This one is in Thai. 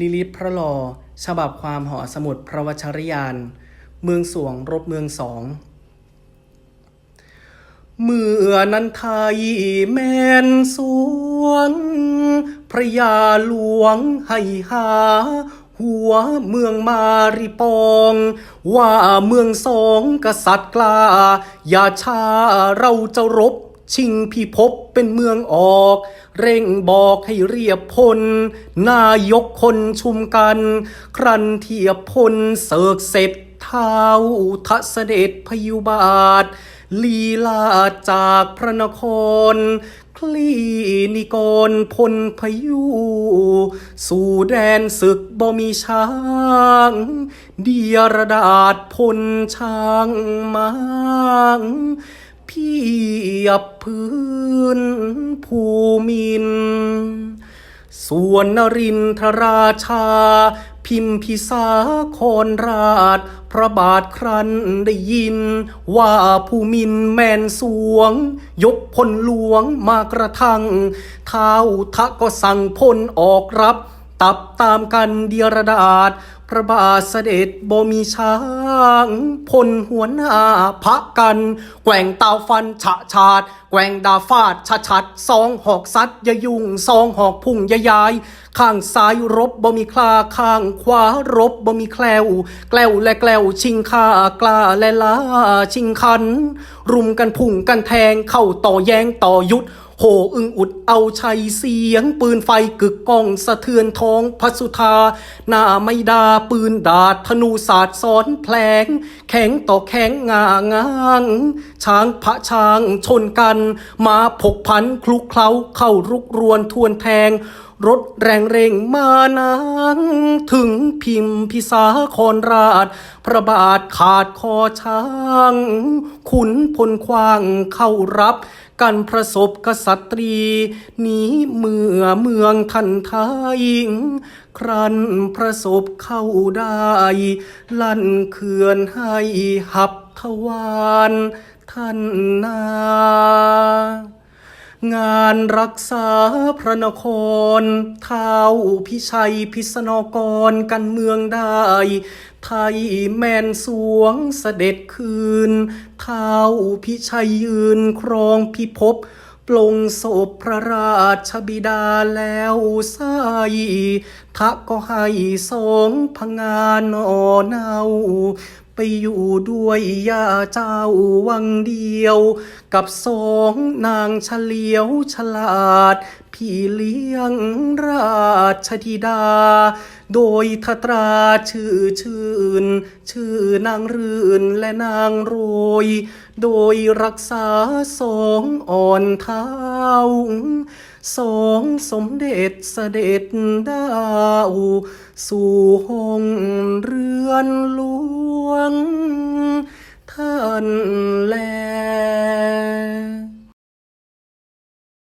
ลิลิตพระลอ ฉบับความหอสมุดพระวชรยาน เมืองสวงรบเมืองสอง เมื่อนันไทยแมนสวง พระยาหลวงให้หา หัวเมืองมาริปอง ว่าเมืองสองกษัตริย์กล้า อย่าช้าเราจะรบ ชิงพิภพเป็นเมืองออก เร่งบอกให้เรียบพล นายกคนชุมกัน ครันเทียบพลเสกเสร็จเท้าทะเสด็จพยุบาท ลีลาจากพระนคร คลีนิกรพลพยุ สู่แดนศึกบ่มีช้าง เดียรดาษพลช้างมัง เพียบพื้นภูมิน ส่วนนรินทราชา พิมพิสาคอนราช พระบาทครันได้ยิน ว่าผู้มินแมนสวง ยกพลหลวงมากระทังเท้าทะก็สั่งพลออกรับ ตับตามกันเดียรดาษ พระบาทเสด็จบ่มีช้างพลหัวหน้าพักกัน แกว่งเตาฟันฉะฉาด แกว่งดาฟาดฉะชัดสองหอกซัดยายุ่งสองหอกพุ่งยายาย ข้างซ้ายรบบ่มีคลาข้างขวารบบ่มีแคล้วแกล้วและแกล้วชิงค่ากล้าและลาชิงคัน รุมกันพุ่งกันแทงเข้าต่อแย้งต่อยุด โหอึงอุดเอาชัยเสียง ปืนไฟกึกก้องสะเทือนท้องพระสุธาหน้าไม่ดาปืนดาดธนูศาสตร์ซ้อนแผลง แข็งต่อแข็งงางางช้างพระช้างชนกันมาผกพันคลุกเคล้าเข้ารุกรวนทวนแทงรถแรงเร่งมานางถึงพิมพิสาคอนราช พระบาทขาดคอช้าง ขุนพลควางเข้ารับ กันประสบกษัตรีหนีเมื่อเมืองทันทายครันประสบเข้าได้ ลั่นเขื่อนให้หับทวารท่านนา งานรักษาพระนครเท้าพิชัยพิษณกรกันเมืองได้ ไทยแมนสวงเสด็จคืนเท้าพิชัยยืนครองพิภพปลงศพพระราชบิดาแล้วไสทะก็ให้สองพงานอเนา ไปอยู่ด้วยย่าเจ้าวังเดียว กับสองนางเฉลียวฉลาด พี่เลี้ยงราชธิดา โดยทตราชื่อชื่น ชื่อนางรื่นและนางโรย โดยรักษาสองอ่อนเท้าสองสมเด็จเสด็จดาว สู่ห้องเรือนหลวง ท่าน